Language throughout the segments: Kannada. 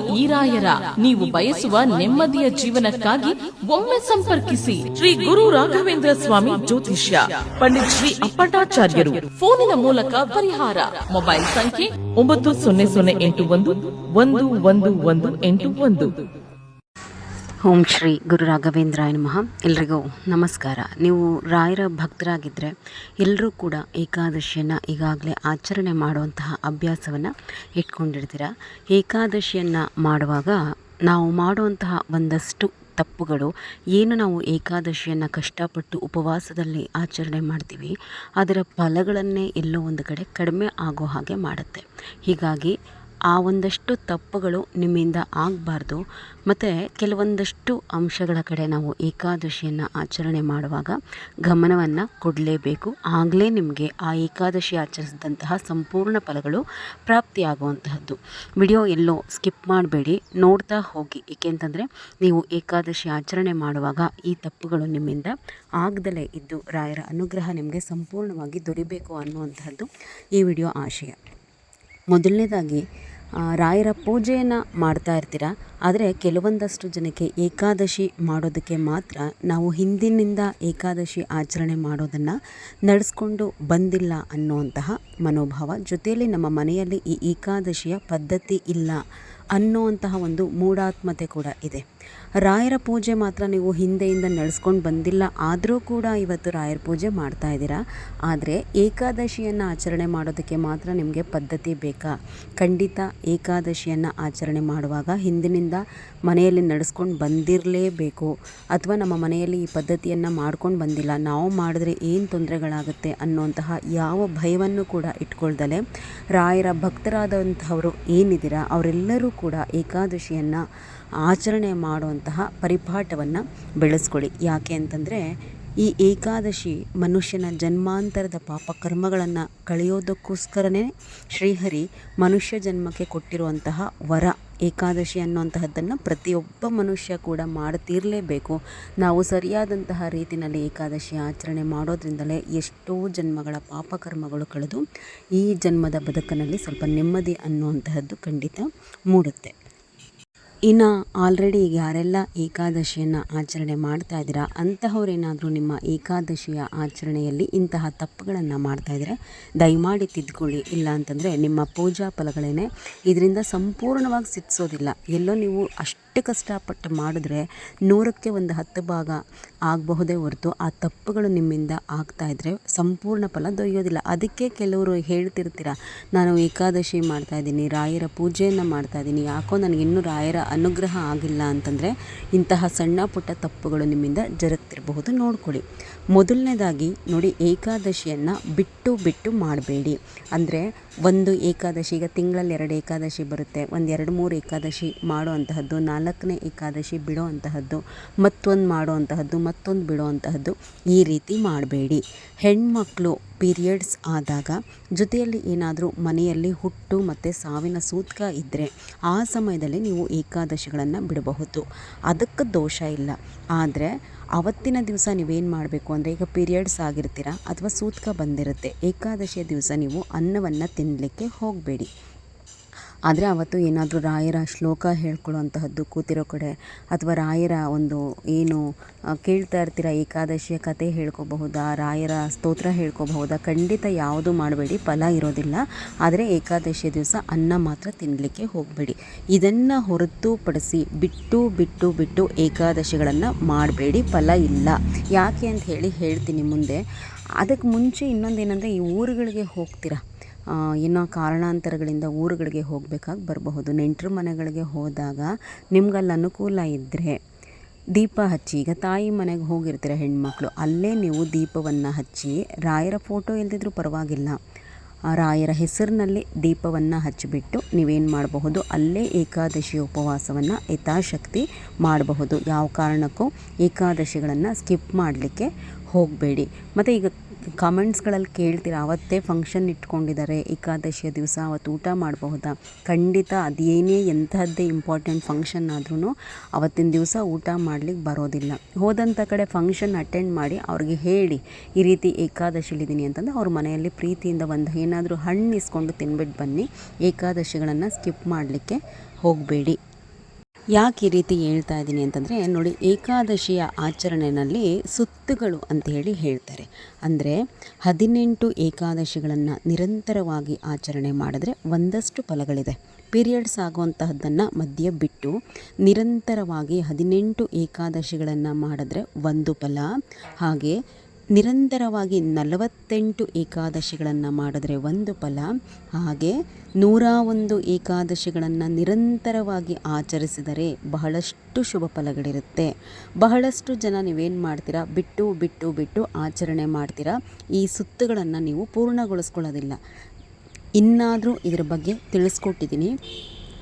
ಈರಾಯರ, ನೀವು ಬಯಸುವ ನೆಮ್ಮದಿಯ ಜೀವನಕ್ಕಾಗಿ ಒಮ್ಮೆ ಸಂಪರ್ಕಿಸಿ. ಶ್ರೀ ಗುರು ರಾಘವೇಂದ್ರ ಸ್ವಾಮಿ ಜ್ಯೋತಿಷ್ಯ, ಪಂಡಿತ್ ಶ್ರೀ ಅಪ್ಪಟಾಚಾರ್ಯರು ಫೋನಿನ ಮೂಲಕ ಪರಿಹಾರ. ಮೊಬೈಲ್ ಸಂಖ್ಯೆ ಒಂಬತ್ತು ಸೊನ್ನೆ ಸೊನ್ನೆ ಎಂಟು ಒಂದು ಒಂದು ಒಂದು ಒಂದು ಎಂಟು ಒಂದು. ಓಂ ಶ್ರೀ ಗುರು ರಾಘವೇಂದ್ರಾಯ ನಮಃ. ಎಲ್ರಿಗೂ ನಮಸ್ಕಾರ. ನೀವು ರಾಯರ ಭಕ್ತರಾಗಿದ್ದರೆ ಎಲ್ಲರೂ ಕೂಡ ಏಕಾದಶಿಯನ್ನು ಈಗಾಗಲೇ ಆಚರಣೆ ಮಾಡುವಂತಹ ಅಭ್ಯಾಸವನ್ನು ಇಟ್ಕೊಂಡಿರ್ತೀರ. ಏಕಾದಶಿಯನ್ನು ಮಾಡುವಾಗ ನಾವು ಮಾಡುವಂತಹ ಒಂದಷ್ಟು ತಪ್ಪುಗಳು, ಏನು ನಾವು ಏಕಾದಶಿಯನ್ನು ಕಷ್ಟಪಟ್ಟು ಉಪವಾಸದಲ್ಲಿ ಆಚರಣೆ ಮಾಡ್ತೀವಿ, ಅದರ ಫಲಗಳನ್ನೇ ಎಲ್ಲೋ ಒಂದು ಕಡೆ ಕಡಿಮೆ ಆಗೋ ಹಾಗೆ ಮಾಡುತ್ತೆ. ಹೀಗಾಗಿ ಆ ಒಂದಷ್ಟು ತಪ್ಪುಗಳು ನಿಮ್ಮಿಂದ ಆಗಬಾರ್ದು. ಮತ್ತು ಕೆಲವೊಂದಷ್ಟು ಅಂಶಗಳ ಕಡೆ ನಾವು ಏಕಾದಶಿಯನ್ನು ಆಚರಣೆ ಮಾಡುವಾಗ ಗಮನವನ್ನು ಕೊಡಲೇಬೇಕು. ಆಗಲೇ ನಿಮಗೆ ಆ ಏಕಾದಶಿ ಆಚರಿಸಿದಂತಹ ಸಂಪೂರ್ಣ ಫಲಗಳು ಪ್ರಾಪ್ತಿಯಾಗುವಂತಹದ್ದು. ವಿಡಿಯೋ ಎಲ್ಲೋ ಸ್ಕಿಪ್ ಮಾಡಬೇಡಿ, ನೋಡ್ತಾ ಹೋಗಿ. ಏಕೆಂತಂದರೆ ನೀವು ಏಕಾದಶಿ ಆಚರಣೆ ಮಾಡುವಾಗ ಈ ತಪ್ಪುಗಳು ನಿಮ್ಮಿಂದ ಆಗದಲೇ ಇದ್ದು ರಾಯರ ಅನುಗ್ರಹ ನಿಮಗೆ ಸಂಪೂರ್ಣವಾಗಿ ದೊರಿಬೇಕು ಅನ್ನುವಂತಹದ್ದು ಈ ವಿಡಿಯೋ ಆಶಯ. ಮೊದಲನೇದಾಗಿ ರಾಯರ ಪೂಜೆಯನ್ನು ಮಾಡ್ತಾ ಇರ್ತೀರ? ಆದರೆ ಕೆಲವೊಂದಷ್ಟು ಜನಕ್ಕೆ ಏಕಾದಶಿ ಮಾಡೋದಕ್ಕೆ ಮಾತ್ರ ನಾವು ಹಿಂದಿನಿಂದ ಏಕಾದಶಿ ಆಚರಣೆ ಮಾಡೋದನ್ನು ನಡೆಸ್ಕೊಂಡು ಬಂದಿಲ್ಲ ಅನ್ನುವಂತಹ ಮನೋಭಾವ ಜೊತೆಯಲ್ಲಿ ನಮ್ಮ ಮನೆಯಲ್ಲಿ ಈ ಏಕಾದಶಿಯ ಪದ್ಧತಿ ಇಲ್ಲ ಅನ್ನೋವಂತಹ ಒಂದು ಮೂಢಾತ್ಮತೆ ಕೂಡ ಇದೆ. ರಾಯರ ಪೂಜೆ ಮಾತ್ರ ನೀವು ಹಿಂದೆಯಿಂದ ನಡೆಸ್ಕೊಂಡು ಬಂದಿಲ್ಲ, ಆದರೂ ಕೂಡ ಇವತ್ತು ರಾಯರ ಪೂಜೆ ಮಾಡ್ತಾ ಇದ್ದೀರಾ? ಆದರೆ ಏಕಾದಶಿಯನ್ನು ಆಚರಣೆ ಮಾಡೋದಕ್ಕೆ ಮಾತ್ರ ನಿಮಗೆ ಪದ್ಧತಿ ಬೇಕಾ? ಖಂಡಿತ ಏಕಾದಶಿಯನ್ನು ಆಚರಣೆ ಮಾಡುವಾಗ ಹಿಂದಿನಿಂದ ಮನೆಯಲ್ಲಿ ನಡೆಸ್ಕೊಂಡು ಬಂದಿರಲೇಬೇಕು. ಅಥವಾ ನಮ್ಮ ಮನೆಯಲ್ಲಿ ಈ ಪದ್ಧತಿಯನ್ನು ಮಾಡ್ಕೊಂಡು ಬಂದಿಲ್ಲ. ನಾವು ಮಾಡಿದ್ರೆ ಏನು ತೊಂದರೆಗಳಾಗುತ್ತೆ ಅನ್ನುವಂತಹ ಯಾವ ಭಯವನ್ನು ಕೂಡ ಇಟ್ಕೊಳ್ದಲೆ ರಾಯರ ಭಕ್ತರಾದಂಥವರು ಏನಿದ್ದೀರಾ, ಅವರೆಲ್ಲರೂ ಕೂಡ ಏಕಾದಶಿಯನ್ನು ಆಚರಣೆ ಮಾಡುವಂತಹ ಪರಿಪಾಠವನ್ನು ಬೆಳೆಸ್ಕೊಳ್ಳಿ. ಯಾಕೆ ಅಂತಂದರೆ, ಈ ಏಕಾದಶಿ ಮನುಷ್ಯನ ಜನ್ಮಾಂತರದ ಪಾಪ ಕರ್ಮಗಳನ್ನು ಕಳೆಯೋದಕ್ಕೋಸ್ಕರನೇ ಶ್ರೀಹರಿ ಮನುಷ್ಯ ಜನ್ಮಕ್ಕೆ ಕೊಟ್ಟಿರುವಂತಹ ವರ, ಏಕಾದಶಿ ಅನ್ನುವಂತಹದ್ದನ್ನು ಪ್ರತಿಯೊಬ್ಬ ಮನುಷ್ಯ ಕೂಡ ಮಾಡ್ತಿರಲೇಬೇಕು. ನಾವು ಸರಿಯಾದಂತಹ ರೀತಿಯಲ್ಲಿ ಏಕಾದಶಿ ಆಚರಣೆ ಮಾಡೋದ್ರಿಂದಲೇ ಎಷ್ಟೋ ಜನ್ಮಗಳ ಪಾಪಕರ್ಮಗಳು ಕಳೆದು ಈ ಜನ್ಮದ ಬದುಕಿನಲ್ಲಿ ಸ್ವಲ್ಪ ನೆಮ್ಮದಿ ಅನ್ನುವಂತಹದ್ದು ಖಂಡಿತ ಮೂಡುತ್ತೆ. ಇನ್ನು ಆಲ್ರೆಡಿ ಈಗ ಯಾರೆಲ್ಲ ಏಕಾದಶಿಯನ್ನು ಆಚರಣೆ ಮಾಡ್ತಾ ಇದ್ದೀರಾ, ಅಂತಹವರೇನಾದರೂ ನಿಮ್ಮ ಏಕಾದಶಿಯ ಆಚರಣೆಯಲ್ಲಿ ಇಂತಹ ತಪ್ಪುಗಳನ್ನು ಮಾಡ್ತಾ ಇದ್ದರೆ, ದಯಮಾಡಿ ತಿದ್ದುಕೊಳ್ಳಿ ಇಲ್ಲ ಅಂತಂದರೆ ನಿಮ್ಮ ಪೂಜಾ ಫಲಗಳೇನೆ ಇದರಿಂದ ಸಂಪೂರ್ಣವಾಗಿ ಸಿದ್ಧಿಸೋದಿಲ್ಲ. ಎಲ್ಲೋ ನೀವು ಅಷ್ಟು ಕಷ್ಟಪಟ್ಟು ಮಾಡಿದ್ರೆ ನೂರಕ್ಕೆ ಒಂದು ಹತ್ತು ಭಾಗ ಆಗಬಹುದೇ ಹೊರತು ಆ ತಪ್ಪುಗಳು ನಿಮ್ಮಿಂದ ಆಗ್ತಾ ಇದ್ದರೆ ಸಂಪೂರ್ಣ ಫಲ ದೊರೆಯೋದಿಲ್ಲ ಅದಕ್ಕೆ ಕೆಲವರು ಹೇಳ್ತಿರ್ತೀರ, ನಾನು ಏಕಾದಶಿ ಮಾಡ್ತಾ ಇದ್ದೀನಿ, ರಾಯರ ಪೂಜೆಯನ್ನು ಮಾಡ್ತಾ ಇದ್ದೀನಿ, ಯಾಕೋ ನನಗಿನ್ನೂ ರಾಯರ ಅನುಗ್ರಹ ಆಗಿಲ್ಲ ಅಂತಂದರೆ ಇಂತಹ ಸಣ್ಣ ಪುಟ್ಟ ತಪ್ಪುಗಳು ನಿಮ್ಮಿಂದ ಜರುಗ್ತಿರಬಹುದು. ನೋಡ್ಕೊಳ್ಳಿ. ಮೊದಲನೇದಾಗಿ ನೋಡಿ ಏಕಾದಶಿಯನ್ನು ಬಿಟ್ಟು ಬಿಟ್ಟು ಮಾಡಬೇಡಿ. ಅಂದರೆ ಒಂದು ಏಕಾದಶಿ, ಈಗ ತಿಂಗಳಲ್ಲಿ ಎರಡು ಏಕಾದಶಿ ಬರುತ್ತೆ. ಒಂದು ಎರಡು ಮೂರು ಏಕಾದಶಿ ಮಾಡೋ ಅಂತಹದ್ದು ನಾಲ್ಕನೇ ಏಕಾದಶಿ ಬಿಡೋ ಅಂತಹದ್ದು ಮತ್ತೊಂದು ಮಾಡೋ ಅಂತಹದ್ದು ಮತ್ತೊಂದು ಬಿಡೋ ಅಂತಹದ್ದು ಈ ರೀತಿ ಮಾಡಬೇಡಿ. ಹೆಣ್ಮಕ್ಳು ಪೀರಿಯಡ್ಸ್ ಆದಾಗ ಜೊತೆಯಲ್ಲಿ ಏನಾದರೂ ಮನೆಯಲ್ಲಿ ಹುಟ್ಟು ಮತ್ತು ಸಾವಿನ ಸೂತ್ಕ ಇದ್ದರೆ ಆ ಸಮಯದಲ್ಲಿ ನೀವು ಏಕಾದಶಿಗಳನ್ನು ಬಿಡಬಹುದು. ಅದಕ್ಕೆ ದೋಷ ಇಲ್ಲ. ಆದರೆ ಅವತ್ತಿನ ದಿವಸ ನೀವೇನು ಮಾಡಬೇಕು ಅಂದರೆ ಈಗ ಪೀರಿಯಡ್ಸ್ ಆಗಿರ್ತೀರ ಅಥವಾ ಸೂತ್ಕ ಬಂದಿರುತ್ತೆ. ಏಕಾದಶಿಯ ದಿವಸ ನೀವು ಅನ್ನವನ್ನು ತಿನ್ನಲಿಕ್ಕೆ ಹೋಗಬೇಡಿ. ಆದರೆ ಅವತ್ತು ಏನಾದರೂ ರಾಯರ ಶ್ಲೋಕ ಹೇಳ್ಕೊಳ್ಳುವಂತಹದ್ದು ಕೂತಿರೋ ಕಡೆ ಅಥವಾ ರಾಯರ ಒಂದು ಏನು ಕೇಳ್ತಾ ಇರ್ತೀರ, ಏಕಾದಶಿಯ ಕತೆ ಹೇಳ್ಕೋಬಹುದಾ, ರಾಯರ ಸ್ತೋತ್ರ ಹೇಳ್ಕೋಬಹುದಾ, ಖಂಡಿತ ಯಾವುದು ಮಾಡಬೇಡಿ, ಫಲ ಇರೋದಿಲ್ಲ. ಆದರೆ ಏಕಾದಶಿಯ ದಿವಸ ಅನ್ನ ಮಾತ್ರ ತಿನ್ನಲಿಕ್ಕೆ ಹೋಗಬೇಡಿ. ಇದನ್ನು ಹೊರತುಪಡಿಸಿ ಬಿಟ್ಟು ಬಿಟ್ಟು ಬಿಟ್ಟು ಏಕಾದಶಿಗಳನ್ನು ಮಾಡಬೇಡಿ, ಫಲ ಇಲ್ಲ. ಯಾಕೆ ಅಂತ ಹೇಳಿ ಹೇಳ್ತೀನಿ ಮುಂದೆ. ಅದಕ್ಕೆ ಮುಂಚೆ ಇನ್ನೊಂದೇನೆಂದರೆ ಈ ಊರುಗಳಿಗೆ ಹೋಗ್ತೀರಾ? ಏನೋ ಕಾರಣಾಂತರಗಳಿಂದ ಊರುಗಳಿಗೆ ಹೋಗಬೇಕಾಗಿ ಬರಬಹುದು. ನೆಂಟರು ಮನೆಗಳಿಗೆ ಹೋದಾಗ ನಿಮ್ಗಲ್ಲಿ ಅನುಕೂಲ ಇದ್ದರೆ ದೀಪ ಹಚ್ಚಿ, ಈಗ ತಾಯಿ ಮನೆಗೆ ಹೋಗಿರ್ತೀರ ಹೆಣ್ಮಕ್ಳು, ಅಲ್ಲೇ ನೀವು ದೀಪವನ್ನು ಹಚ್ಚಿ, ರಾಯರ ಫೋಟೋ ಇಲ್ದಿದ್ರೂ ಪರವಾಗಿಲ್ಲ. ರಾಯರ ಹೆಸರಿನಲ್ಲಿ ದೀಪವನ್ನು ಹಚ್ಚಿಬಿಟ್ಟು ನೀವೇನು ಮಾಡಬಹುದು, ಅಲ್ಲೇ ಏಕಾದಶಿ ಉಪವಾಸವನ್ನು ಯಥಾಶಕ್ತಿ ಮಾಡಬಹುದು. ಯಾವ ಕಾರಣಕ್ಕೂ ಏಕಾದಶಿಗಳನ್ನು ಸ್ಕಿಪ್ ಮಾಡಲಿಕ್ಕೆ ಹೋಗಬೇಡಿ. ಮತ್ತು ಈಗ ಕಾಮೆಂಟ್ಸ್ಗಳಲ್ಲಿ ಕೇಳ್ತೀರ? ಅವತ್ತೇ ಫಂಕ್ಷನ್ ಇಟ್ಕೊಂಡಿದ್ದಾರೆ, ಏಕಾದಶಿಯ ದಿವಸ, ಅವತ್ತು ಊಟ ಮಾಡಬಹುದಾ? ಖಂಡಿತ ಅದೇನೇ ಎಂಥದ್ದೇ ಇಂಪಾರ್ಟೆಂಟ್ ಫಂಕ್ಷನ್ ಆದ್ರೂ ಅವತ್ತಿನ ದಿವಸ ಊಟ ಮಾಡಲಿಕ್ಕೆ ಬರೋದಿಲ್ಲ. ಹೋದಂಥ ಕಡೆ ಫಂಕ್ಷನ್ ಅಟೆಂಡ್ ಮಾಡಿ ಅವ್ರಿಗೆ ಹೇಳಿ, ಈ ರೀತಿ ಏಕಾದಶಿಲಿದ್ದೀನಿ ಅಂತಂದ್ರೆ ಅವ್ರ ಮನೆಯಲ್ಲಿ ಪ್ರೀತಿಯಿಂದ ಒಂದು ಏನಾದರೂ ಹಣ್ಣು ಇಸ್ಕೊಂಡು ತಿನ್ಬಿಟ್ಟು ಬನ್ನಿ, ಏಕಾದಶಿಗಳನ್ನು ಸ್ಕಿಪ್ ಮಾಡಲಿಕ್ಕೆ ಹೋಗಬೇಡಿ. ಯಾಕೆ ಈ ರೀತಿ ಹೇಳ್ತಾ ಇದ್ದೀನಿ ಅಂತಂದರೆ, ನೋಡಿ ಏಕಾದಶಿಯ ಆಚರಣೆಯಲ್ಲಿ ಸುತ್ತುಗಳು ಅಂತ ಹೇಳಿ ಹೇಳ್ತಾರೆ. ಅಂದರೆ ಹದಿನೆಂಟು ಏಕಾದಶಿಗಳನ್ನು ನಿರಂತರವಾಗಿ ಆಚರಣೆ ಮಾಡಿದ್ರೆ ಒಂದಷ್ಟು ಫಲಗಳಿದೆ. ಪೀರಿಯಡ್ಸ್ ಆಗುವಂತಹದ್ದನ್ನು ಮಧ್ಯೆ ಬಿಟ್ಟು ನಿರಂತರವಾಗಿ ಹದಿನೆಂಟು ಏಕಾದಶಿಗಳನ್ನು ಮಾಡಿದ್ರೆ ಒಂದು ಫಲ, ಹಾಗೆ ನಿರಂತರವಾಗಿ ನಲವತ್ತೆಂಟು ಏಕಾದಶಿಗಳನ್ನು ಮಾಡಿದ್ರೆ ಒಂದು ಫಲ. ಹಾಗೆ ನೂರ ಒಂದು ಏಕಾದಶಿಗಳನ್ನು ನಿರಂತರವಾಗಿ ಆಚರಿಸಿದರೆ ಬಹಳಷ್ಟು ಶುಭ ಫಲಗಳಿರುತ್ತೆ. ಬಹಳಷ್ಟು ಜನ ನೀವೇನು ಮಾಡ್ತೀರಾ? ಬಿಟ್ಟು ಬಿಟ್ಟು ಬಿಟ್ಟು ಆಚರಣೆ ಮಾಡ್ತೀರಾ? ಈ ಸುತ್ತುಗಳನ್ನು ನೀವು ಪೂರ್ಣಗೊಳಿಸ್ಕೊಳ್ಳೋದಿಲ್ಲ. ಇನ್ನಾದರೂ ಇದರ ಬಗ್ಗೆ ತಿಳಿಸ್ಕೊಟ್ಟಿದ್ದೀನಿ.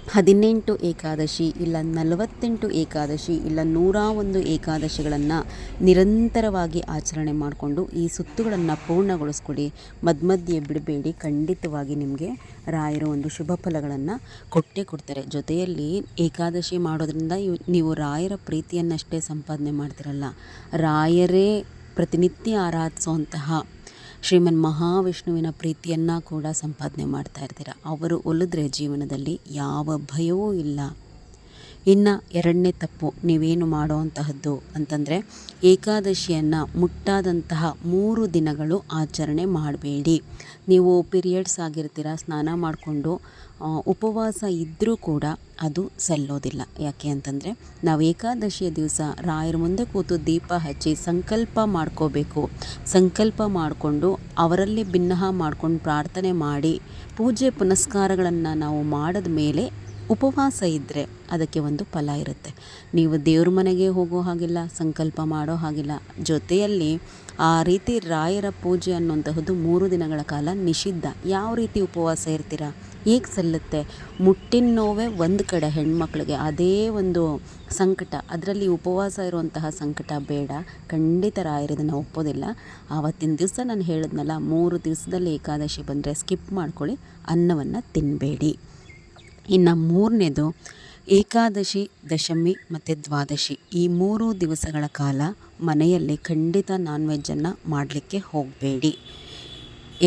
ಹದಿನೆಂಟು ಏಕಾದಶಿ ಇಲ್ಲ ನಲವತ್ತೆಂಟು ಏಕಾದಶಿ ಇಲ್ಲ ನೂರ ಒಂದು ಏಕಾದಶಿಗಳನ್ನು ನಿರಂತರವಾಗಿ ಆಚರಣೆ ಮಾಡಿಕೊಂಡು ಈ ಸುತ್ತುಗಳನ್ನು ಪೂರ್ಣಗೊಳಿಸ್ಕೊಡಿ. ಮಧ್ಯ ಮಧ್ಯೆ ಬಿಡಬೇಡಿ. ಖಂಡಿತವಾಗಿ ನಿಮಗೆ ರಾಯರು ಒಂದು ಶುಭ ಫಲಗಳನ್ನು ಕೊಟ್ಟೇ ಕೊಡ್ತಾರೆ. ಜೊತೆಯಲ್ಲಿ ಏಕಾದಶಿ ಮಾಡೋದ್ರಿಂದ ನೀವು ರಾಯರ ಪ್ರೀತಿಯನ್ನಷ್ಟೇ ಸಂಪಾದನೆ ಮಾಡ್ತಿರಲ್ಲ. ರಾಯರೇ ಪ್ರತಿನಿತ್ಯ ಆರಾಧಿಸುವಂತಹ ಶ್ರೀಮನ್ ಮಹಾವಿಷ್ಣುವಿನ ಪ್ರೀತಿಯನ್ನು ಕೂಡ ಸಂಪಾದನೆ ಮಾಡ್ತಾ ಇರ್ತೀರ. ಅವರು ಒಲಿದ್ರೆ ಜೀವನದಲ್ಲಿ ಯಾವ ಭಯವೂ ಇಲ್ಲ. ಇನ್ನು ಎರಡನೇ ತಪ್ಪು ನೀವೇನು ಮಾಡುವಂತಹದ್ದು ಅಂತಂದರೆ ಏಕಾದಶಿಯನ್ನು ಮುಟ್ಟಾದಂತಹ ಮೂರು ದಿನಗಳು ಆಚರಣೆ ಮಾಡಬೇಡಿ. ನೀವು ಪಿರಿಯಡ್ಸ್ ಆಗಿರ್ತೀರ, ಸ್ನಾನ ಮಾಡಿಕೊಂಡು ಉಪವಾಸ ಇದ್ದರೂ ಕೂಡ ಅದು ಸಲ್ಲೋದಿಲ್ಲ. ಯಾಕೆ ಅಂತಂದರೆ ನಾವು ಏಕಾದಶಿಯ ದಿವಸ ರಾಯರ ಮುಂದೆ ಕೂತು ದೀಪ ಹಚ್ಚಿ ಸಂಕಲ್ಪ ಮಾಡ್ಕೋಬೇಕು. ಸಂಕಲ್ಪ ಮಾಡಿಕೊಂಡು ಅವರಲ್ಲಿ ಭಿನ್ನಹ ಮಾಡ್ಕೊಂಡು ಪ್ರಾರ್ಥನೆ ಮಾಡಿ, ಪೂಜೆ ಪುನಸ್ಕಾರಗಳನ್ನು ನಾವು ಮಾಡಿದ ಮೇಲೆ ಉಪವಾಸ ಇದ್ದರೆ ಅದಕ್ಕೆ ಒಂದು ಫಲ ಇರುತ್ತೆ. ನೀವು ದೇವ್ರ ಮನೆಗೆ ಹೋಗೋ ಹಾಗಿಲ್ಲ, ಸಂಕಲ್ಪ ಮಾಡೋ ಹಾಗಿಲ್ಲ, ಜೊತೆಯಲ್ಲಿ ಆ ರೀತಿ ರಾಯರ ಪೂಜೆ ಅನ್ನುವಂತಹದ್ದು ಮೂರು ದಿನಗಳ ಕಾಲ ನಿಷಿದ್ಧ. ಯಾವ ರೀತಿ ಉಪವಾಸ ಇರ್ತೀರ? ಹೇಗೆ ಸಲ್ಲುತ್ತೆ? ಮುಟ್ಟಿನ ನೋವೇ ಒಂದು ಕಡೆ ಹೆಣ್ಮಕ್ಳಿಗೆ ಅದೇ ಒಂದು ಸಂಕಟ. ಅದರಲ್ಲಿ ಉಪವಾಸ ಇರುವಂತಹ ಸಂಕಟ ಬೇಡ. ಖಂಡಿತ ರಾಯರಿದನ್ನು ಒಪ್ಪೋದಿಲ್ಲ. ಆವತ್ತಿನ ದಿವಸ ನಾನು ಹೇಳಿದ್ನಲ್ಲ, ಮೂರು ದಿವಸದಲ್ಲಿ ಏಕಾದಶಿ ಬಂದರೆ ಸ್ಕಿಪ್ ಮಾಡ್ಕೊಳ್ಳಿ, ಅನ್ನವನ್ನು ತಿನ್ನಬೇಡಿ ಇನ್ನು ಮೂರನೇದು ಏಕಾದಶಿ, ದಶಮಿ ಮತ್ತು ದ್ವಾದಶಿ. ಈ ಮೂರು ದಿವಸಗಳ ಕಾಲ ಮನೆಯಲ್ಲಿ ಖಂಡಿತ ನಾನ್ ವೆಜ್ಜನ್ನು ಮಾಡಲಿಕ್ಕೆ ಹೋಗಬೇಡಿ.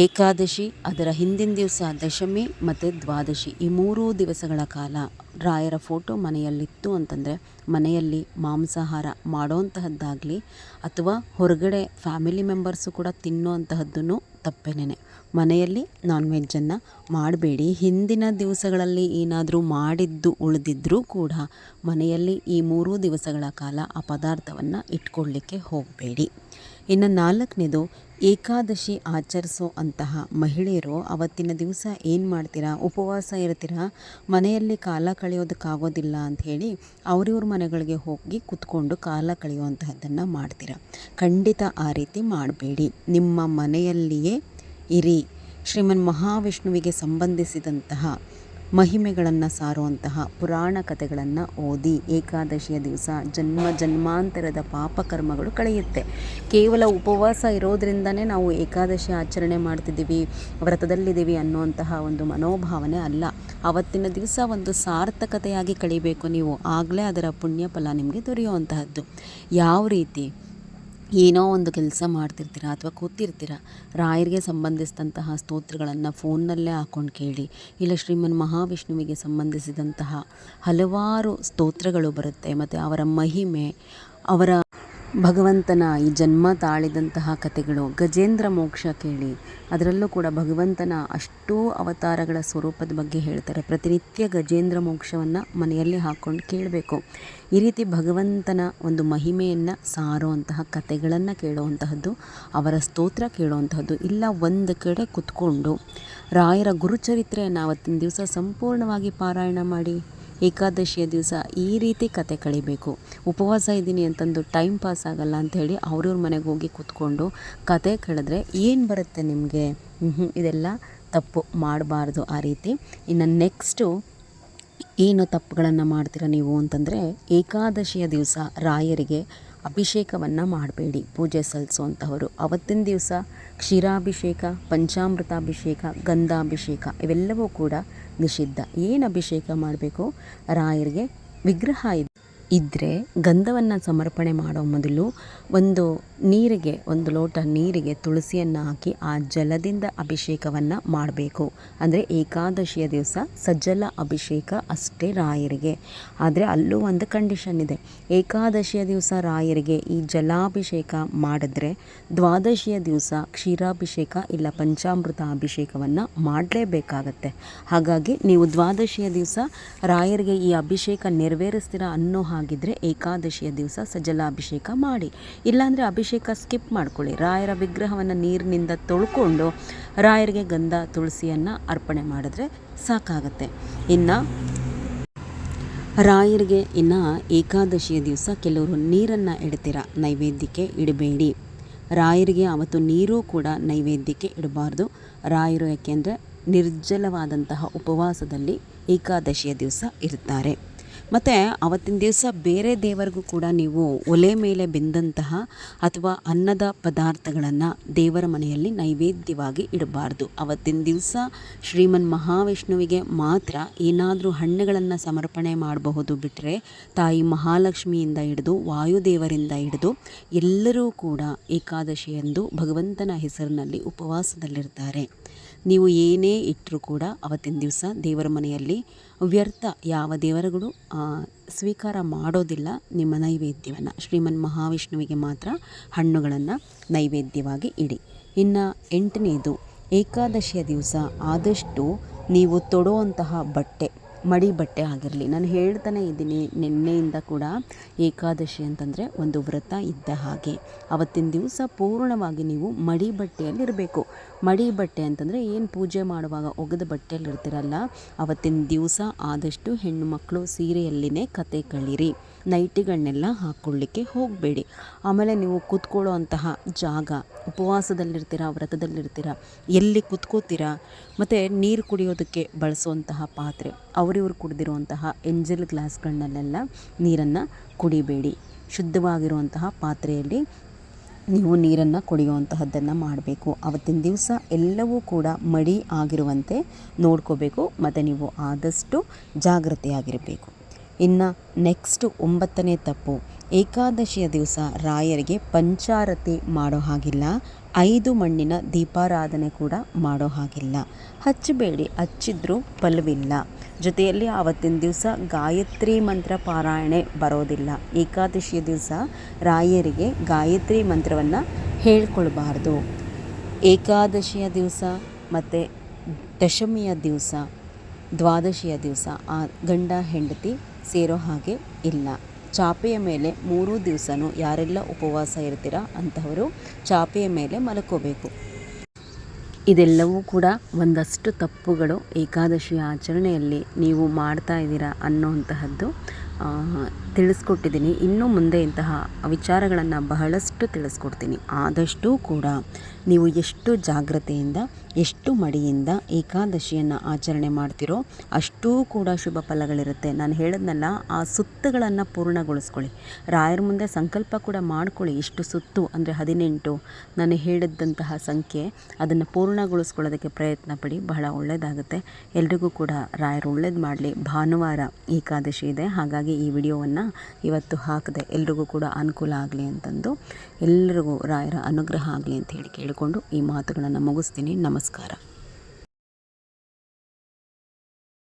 ಏಕಾದಶಿ, ಅದರ ಹಿಂದಿನ ದಿವಸ ದಶಮಿ ಮತ್ತು ದ್ವಾದಶಿ. ಈ ಮೂರೂ ದಿವಸಗಳ ಕಾಲ ರಾಯರ ಫೋಟೋ ಮನೆಯಲ್ಲಿತ್ತು ಅಂತಂದರೆ ಮನೆಯಲ್ಲಿ ಮಾಂಸಾಹಾರ ಮಾಡೋಂತಹದ್ದಾಗಲಿ ಅಥವಾ ಹೊರಗಡೆ ಫ್ಯಾಮಿಲಿ ಮೆಂಬರ್ಸು ಕೂಡ ತಿನ್ನುವಂತಹದ್ದೂ ತಪ್ಪೇನೆ ಮನೆಯಲ್ಲಿ ನಾನ್ ವೆಜ್ಜನ್ನು ಮಾಡಬೇಡಿ. ಹಿಂದಿನ ದಿವಸಗಳಲ್ಲಿ ಏನಾದರೂ ಮಾಡಿದ್ದು ಉಳಿದಿದ್ರೂ ಕೂಡ ಮನೆಯಲ್ಲಿ ಈ ಮೂರೂ ದಿವಸಗಳ ಕಾಲ ಆ ಪದಾರ್ಥವನ್ನು ಇಟ್ಕೊಳ್ಳಿಕ್ಕೆ ಹೋಗಬೇಡಿ. ಇನ್ನು ನಾಲ್ಕನೇದು, ಏಕಾದಶಿ ಆಚರಿಸೋ ಅಂತಹ ಮಹಿಳೆಯರು ಅವತ್ತಿನ ದಿವಸ ಏನು ಮಾಡ್ತೀರಾ? ಉಪವಾಸ ಇರ್ತೀರಾ? ಮನೆಯಲ್ಲಿ ಕಾಲ ಕಳೆಯೋದಕ್ಕಾಗೋದಿಲ್ಲ ಅಂಥೇಳಿ ಅವರಿವ್ರ ಮನೆಗಳಿಗೆ ಹೋಗಿ ಕುತ್ಕೊಂಡು ಕಾಲ ಕಳೆಯುವಂತಹದ್ದನ್ನು ಮಾಡ್ತೀರಾ? ಖಂಡಿತ ಆ ರೀತಿ ಮಾಡಬೇಡಿ. ನಿಮ್ಮ ಮನೆಯಲ್ಲಿಯೇ ಇರಿ. ಶ್ರೀಮನ್ ಮಹಾವಿಷ್ಣುವಿಗೆ ಸಂಬಂಧಿಸಿದಂತಹ ಮಹಿಮೆಗಳನ್ನು ಸಾರುವಂತಹ ಪುರಾಣ ಕಥೆಗಳನ್ನು ಓದಿ ಏಕಾದಶಿಯ ದಿವಸ ಜನ್ಮ ಜನ್ಮಾಂತರದ ಪಾಪಕರ್ಮಗಳು ಕಳೆಯುತ್ತೆ. ಕೇವಲ ಉಪವಾಸ ಇರೋದರಿಂದನೇ ನಾವು ಏಕಾದಶಿ ಆಚರಣೆ ಮಾಡ್ತಿದ್ದೀವಿ, ವ್ರತದಲ್ಲಿದ್ದೀವಿ ಅನ್ನುವಂತಹ ಒಂದು ಮನೋಭಾವನೆ ಅಲ್ಲ. ಅವತ್ತಿನ ದಿವಸ ಒಂದು ಸಾರ್ಥಕತೆಯಾಗಿ ಕಳಿಬೇಕು ನೀವು. ಆಗಲೇ ಅದರ ಪುಣ್ಯ ಫಲ ನಿಮಗೆ ದೊರೆಯುವಂತಹದ್ದು. ಯಾವ ರೀತಿ? ಏನೋ ಒಂದು ಕೆಲಸ ಮಾಡ್ತಿರ್ತೀರ ಅಥವಾ ಕೂತಿರ್ತೀರ? ರಾಯರಿಗೆ ಸಂಬಂಧಿಸಿದಂತಹ ಸ್ತೋತ್ರಗಳನ್ನು ಫೋನ್ನಲ್ಲೇ ಹಾಕ್ಕೊಂಡು ಕೇಳಿ. ಇಲ್ಲ, ಶ್ರೀಮನ್ ಮಹಾವಿಷ್ಣುವಿಗೆ ಸಂಬಂಧಿಸಿದಂತಹ ಹಲವಾರು ಸ್ತೋತ್ರಗಳು ಬರುತ್ತೆ. ಮತ್ತು ಅವರ ಮಹಿಮೆ, ಅವರ ಭಗವಂತನ ಈ ಜನ್ಮ ತಾಳಿದಂತಹ ಕಥೆಗಳು ಗಜೇಂದ್ರ ಮೋಕ್ಷ ಕೇಳಿ ಅದರಲ್ಲೂ ಕೂಡ ಭಗವಂತನ ಅಷ್ಟೂ ಅವತಾರಗಳ ಸ್ವರೂಪದ ಬಗ್ಗೆ ಹೇಳ್ತಾರೆ. ಪ್ರತಿನಿತ್ಯ ಗಜೇಂದ್ರ ಮೋಕ್ಷವನ್ನು ಮನೆಯಲ್ಲಿ ಹಾಕ್ಕೊಂಡು ಕೇಳಬೇಕು. ಈ ರೀತಿ ಭಗವಂತನ ಒಂದು ಮಹಿಮೆಯನ್ನು ಸಾರುವಂತಹ ಕಥೆಗಳನ್ನು ಕೇಳುವಂತಹದ್ದು, ಅವರ ಸ್ತೋತ್ರ ಕೇಳುವಂತಹದ್ದು ಇಲ್ಲ ಒಂದು ಕಡೆ ಕುತ್ಕೊಂಡು ರಾಯರ ಗುರುಚರಿತ್ರೆಯನ್ನು ಅವತ್ತಿನ ದಿವಸ ಸಂಪೂರ್ಣವಾಗಿ ಪಾರಾಯಣ ಮಾಡಿ. ಏಕಾದಶಿಯ ದಿವಸ ಈ ರೀತಿ ಕತೆ ಕಳಿಬೇಕು. ಉಪವಾಸ ಇದ್ದೀನಿ ಅಂತಂದು ಟೈಮ್ ಪಾಸ್ ಆಗಲ್ಲ ಅಂಥೇಳಿ ಅವ್ರವ್ರ ಮನೆಗೆ ಹೋಗಿ ಕೂತ್ಕೊಂಡು ಕತೆ ಕಳೆದ್ರೆ ಏನು ಬರುತ್ತೆ ನಿಮಗೆ? ಇದೆಲ್ಲ ತಪ್ಪು ಮಾಡಬಾರ್ದು ಆ ರೀತಿ. ಇನ್ನು ನೆಕ್ಸ್ಟು ಏನು ತಪ್ಪುಗಳನ್ನು ಮಾಡ್ತೀರ ನೀವು ಅಂತಂದರೆ ಏಕಾದಶಿಯ ದಿವಸ ರಾಯರಿಗೆ ಅಭಿಷೇಕವನ್ನು ಮಾಡಬೇಡಿ. ಪೂಜೆ ಸಲ್ಲಿಸುವಂಥವರು ಅವತ್ತಿನ ದಿವಸ ಕ್ಷೀರಾಭಿಷೇಕ, ಪಂಚಾಮೃತಾಭಿಷೇಕ, ಗಂಧಾಭಿಷೇಕ ಇವೆಲ್ಲವೂ ಕೂಡ ನಿಷಿದ್ಧ. ಏನು ಅಭಿಷೇಕ ಮಾಡಬೇಕು? ರಾಯರಿಗೆ ವಿಗ್ರಹ ಇದೆ ಇದ್ದರೆ ಗಂಧವನ್ನು ಸಮರ್ಪಣೆ ಮಾಡೋ ಮೊದಲು ಒಂದು ನೀರಿಗೆ, ಒಂದು ಲೋಟ ನೀರಿಗೆ ತುಳಸಿಯನ್ನು ಹಾಕಿ ಆ ಜಲದಿಂದ ಅಭಿಷೇಕವನ್ನು ಮಾಡಬೇಕು. ಅಂದರೆ ಏಕಾದಶಿಯ ದಿವಸ ಸಜ್ಜಲ ಅಭಿಷೇಕ ಅಷ್ಟೇ ರಾಯರಿಗೆ. ಆದರೆ ಅಲ್ಲೂ ಒಂದು ಕಂಡೀಷನ್ ಇದೆ. ಏಕಾದಶಿಯ ದಿವಸ ರಾಯರಿಗೆ ಈ ಜಲಾಭಿಷೇಕ ಮಾಡಿದ್ರೆ ದ್ವಾದಶಿಯ ದಿವಸ ಕ್ಷೀರಾಭಿಷೇಕ ಇಲ್ಲ ಪಂಚಾಮೃತ ಅಭಿಷೇಕವನ್ನು ಮಾಡಲೇಬೇಕಾಗತ್ತೆ. ಹಾಗಾಗಿ ನೀವು ದ್ವಾದಶಿಯ ದಿವಸ ರಾಯರಿಗೆ ಈ ಅಭಿಷೇಕ ನೆರವೇರಿಸ್ತೀರಾ ಅನ್ನೋ ಹಾಗಿದ್ರೆ ಏಕಾದಶಿಯ ದಿವಸ ಸಜಲಾಭಿಷೇಕ ಮಾಡಿ. ಇಲ್ಲಾಂದರೆ ಅಭಿಷೇಕ ಸ್ಕಿಪ್ ಮಾಡ್ಕೊಳ್ಳಿ. ರಾಯರ ವಿಗ್ರಹವನ್ನು ನೀರಿನಿಂದ ತೊಳ್ಕೊಂಡು ರಾಯರಿಗೆ ಗಂಧ ತುಳಸಿಯನ್ನು ಅರ್ಪಣೆ ಮಾಡಿದ್ರೆ ಸಾಕಾಗತ್ತೆ. ಇನ್ನು ರಾಯರಿಗೆ ಇನ್ನು ಏಕಾದಶಿಯ ದಿವಸ ಕೆಲವರು ನೀರನ್ನು ಇಡ್ತೀರ ನೈವೇದ್ಯಕ್ಕೆ ಇಡಬೇಡಿ. ರಾಯರಿಗೆ ಅವತ್ತು ನೀರು ಕೂಡ ನೈವೇದ್ಯಕ್ಕೆ ಇಡಬಾರ್ದು. ರಾಯರು ಯಾಕೆಂದರೆ ನಿರ್ಜಲವಾದಂತಹ ಉಪವಾಸದಲ್ಲಿ ಏಕಾದಶಿಯ ದಿವಸ ಇರ್ತಾರೆ. ಮತ್ತು ಅವತ್ತಿನ ದಿವಸ ಬೇರೆ ದೇವರಿಗೂ ಕೂಡ ನೀವು ಒಲೆ ಮೇಲೆ ಬೆಂದಂತಹ ಅಥವಾ ಅನ್ನದ ಪದಾರ್ಥಗಳನ್ನು ದೇವರ ಮನೆಯಲ್ಲಿ ನೈವೇದ್ಯವಾಗಿ ಇಡಬಾರ್ದು. ಅವತ್ತಿನ ದಿವಸ ಶ್ರೀಮನ್ ಮಹಾವಿಷ್ಣುವಿಗೆ ಮಾತ್ರ ಏನಾದರೂ ಹಣ್ಣುಗಳನ್ನು ಸಮರ್ಪಣೆ ಮಾಡಬಹುದು ಬಿಟ್ಟರೆ ತಾಯಿ ಮಹಾಲಕ್ಷ್ಮಿಯಿಂದ ಹಿಡಿದು ವಾಯುದೇವರಿಂದ ಹಿಡಿದು ಎಲ್ಲರೂ ಕೂಡ ಏಕಾದಶಿಯಂದು ಭಗವಂತನ ಹೆಸರಿನಲ್ಲಿ ಉಪವಾಸದಲ್ಲಿರ್ತಾರೆ. ನೀವು ಏನೇ ಇಟ್ಟರೂ ಕೂಡ ಅವತ್ತಿನ ದಿವಸ ದೇವರ ಮನೆಯಲ್ಲಿ ವ್ಯರ್ಥ ಯಾವ ದೇವರುಗಳು ಸ್ವೀಕಾರ ಮಾಡೋದಿಲ್ಲ, ನಿಮ್ಮ ನೈವೇದ್ಯವನ್ನು, ಶ್ರೀಮನ್ ಮಹಾವಿಷ್ಣುವಿಗೆ ಮಾತ್ರ ಹಣ್ಣುಗಳನ್ನು ನೈವೇದ್ಯವಾಗಿ ಇಡಿ. ಇನ್ನು ಎಂಟನೇದು, ಏಕಾದಶಿಯ ದಿವಸ ಆದಷ್ಟು ನೀವು ತೊಡುವಂತಹ ಬಟ್ಟೆ. ಮಡಿ ಬಟ್ಟೆ ಆಗಿರಲಿ. ನಾನು ಹೇಳ್ತಾನೆ ಇದ್ದೀನಿ, ನಿನ್ನೆಯಿಂದ ಕೂಡ ಏಕಾದಶಿ ಅಂತಂದರೆ ಒಂದು ವ್ರತ ಇದ್ದ ಹಾಗೆ. ಅವತ್ತಿನ ದಿವಸ ಪೂರ್ಣವಾಗಿ ನೀವು ಮಡಿ ಬಟ್ಟೆಯಲ್ಲಿರಬೇಕು ಮಡಿ ಬಟ್ಟೆ ಅಂತಂದರೆ ಏನು ಪೂಜೆ ಮಾಡುವಾಗ ಒಗೆದ ಬಟ್ಟೆಯಲ್ಲಿ ಇರ್ತಿರಲ್ಲ ಅವತ್ತಿನ ದಿವಸ ಆದಷ್ಟು ಹೆಣ್ಣು ಮಕ್ಕಳು ಸೀರೆಯಲ್ಲಿನೇ ಕತೆ ಕಳೀರಿ. ನೈಟಿಗಳನ್ನೆಲ್ಲ ಹಾಕ್ಕೊಳ್ಳಿಕ್ಕೆ ಹೋಗಬೇಡಿ. ಆಮೇಲೆ ನೀವು ಕೂತ್ಕೊಳ್ಳೋ ಅಂತಹ ಜಾಗ, ಉಪವಾಸದಲ್ಲಿರ್ತೀರ, ವ್ರತದಲ್ಲಿರ್ತೀರ, ಎಲ್ಲಿ ಕೂತ್ಕೋತೀರ, ಮತ್ತು ನೀರು ಕುಡಿಯೋದಕ್ಕೆ ಬಳಸುವಂತಹ ಪಾತ್ರೆ, ಅವರಿವ್ರು ಕುಡಿದಿರುವಂತಹ ಎಂಜಲ್ ಗ್ಲಾಸ್ಗಳನ್ನೆಲ್ಲ ನೀರನ್ನು ಕುಡಿಬೇಡಿ. ಶುದ್ಧವಾಗಿರುವಂತಹ ಪಾತ್ರೆಯಲ್ಲಿ ನೀವು ನೀರನ್ನು ಕುಡಿಯುವಂತಹದ್ದನ್ನು ಮಾಡಬೇಕು. ಅವತ್ತಿನ ದಿವಸ ಎಲ್ಲವೂ ಕೂಡ ಮಡಿ ಆಗಿರುವಂತೆ ನೋಡ್ಕೋಬೇಕು, ಮತ್ತು ನೀವು ಆದಷ್ಟು ಜಾಗ್ರತೆಯಾಗಿರಬೇಕು. ಇನ್ನು ನೆಕ್ಸ್ಟ್ ಒಂಬತ್ತನೇ ತಪ್ಪು. ಏಕಾದಶಿಯ ದಿವಸ ರಾಯರಿಗೆ ಪಂಚಾರತಿ ಮಾಡೋ ಹಾಗಿಲ್ಲ. ಐದು ಮಣ್ಣಿನ ದೀಪಾರಾಧನೆ ಕೂಡ ಮಾಡೋ ಹಾಗಿಲ್ಲ. ಹಚ್ಚಬೇಡಿ, ಹಚ್ಚಿದ್ರೂ ಫಲವಿಲ್ಲ. ಜೊತೆಯಲ್ಲಿ ಆವತ್ತಿನ ದಿವಸ ಗಾಯತ್ರಿ ಮಂತ್ರ ಪಾರಾಯಣೆ ಬರೋದಿಲ್ಲ. ಏಕಾದಶಿಯ ದಿವಸ ರಾಯರಿಗೆ ಗಾಯತ್ರಿ ಮಂತ್ರವನ್ನು ಹೇಳ್ಕೊಳ್ಬಾರ್ದು. ಏಕಾದಶಿಯ ದಿವಸ ಮತ್ತು ದಶಮಿಯ ದಿವಸ, ದ್ವಾದಶಿಯ ದಿವಸ ಆ ಗಂಡ ಹೆಂಡತಿ ಸೇರೋ ಹಾಗೆ ಇಲ್ಲ. ಚಾಪೆಯ ಮೇಲೆ ಮೂರೂ ದಿವಸನೂ ಯಾರೆಲ್ಲ ಉಪವಾಸ ಇರ್ತೀರ ಅಂತವರು ಚಾಪೆಯ ಮೇಲೆ ಮಲ್ಕೋಬೇಕು. ಇದೆಲ್ಲವೂ ಕೂಡ ಒಂದಷ್ಟು ತಪ್ಪುಗಳು ಏಕಾದಶಿ ಆಚರಣೆಯಲ್ಲಿ ನೀವು ಮಾಡ್ತಾ ಇದ್ದೀರಾ ಅನ್ನೋಂತಹದ್ದು ತಿಳಿಸ್ಕೊಟ್ಟಿದ್ದೀನಿ. ಇನ್ನು ಮುಂದೆ ಇಂತಹ ವಿಚಾರಗಳನ್ನು ಬಹಳಷ್ಟು ತಿಳಿಸ್ಕೊಡ್ತೀನಿ. ಆದಷ್ಟು ಕೂಡ ನೀವು ಎಷ್ಟು ಜಾಗ್ರತೆಯಿಂದ, ಎಷ್ಟು ಮಡಿಯಿಂದ ಏಕಾದಶಿಯನ್ನು ಆಚರಣೆ ಮಾಡ್ತಿರೋ ಅಷ್ಟೂ ಕೂಡ ಶುಭ ಫಲಗಳಿರುತ್ತೆ. ನಾನು ಹೇಳಿದ್ನಲ್ಲ, ಆ ಸುತ್ತುಗಳನ್ನು ಪೂರ್ಣಗೊಳಿಸ್ಕೊಳ್ಳಿ. ರಾಯರ ಮುಂದೆ ಸಂಕಲ್ಪ ಕೂಡ ಮಾಡ್ಕೊಳ್ಳಿ. ಇಷ್ಟು ಸುತ್ತು ಅಂದರೆ ಹದಿನೆಂಟು, ನಾನು ಹೇಳಿದ್ದಂತಹ ಸಂಖ್ಯೆ ಅದನ್ನು ಪೂರ್ಣಗೊಳಿಸ್ಕೊಳ್ಳೋದಕ್ಕೆ ಪ್ರಯತ್ನ ಪಡಿ. ಬಹಳ ಒಳ್ಳೆಯದಾಗುತ್ತೆ ಎಲ್ರಿಗೂ ಕೂಡ ರಾಯರು ಒಳ್ಳೇದು ಮಾಡಲಿ. ಭಾನುವಾರ ಏಕಾದಶಿ ಇದೆ. ಹಾಗಾಗಿ ಈ ವಿಡಿಯೋವನ್ನು ಇವತ್ತು ಹಾಕಿದೆ ಎಲ್ರಿಗೂ ಕೂಡ ಅನುಕೂಲ ಆಗಲಿ ಅಂತಂದು ಎಲ್ಲರಿಗೂ ರಾಯರ ಅನುಗ್ರಹ ಆಗಲಿ ಅಂತ ಹೇಳಿ ಕೇಳಿಕೊಂಡು ಈ ಮಾತುಗಳನ್ನು ಮುಗಿಸ್ತೀನಿ. ನಮಸ್ಕಾರ.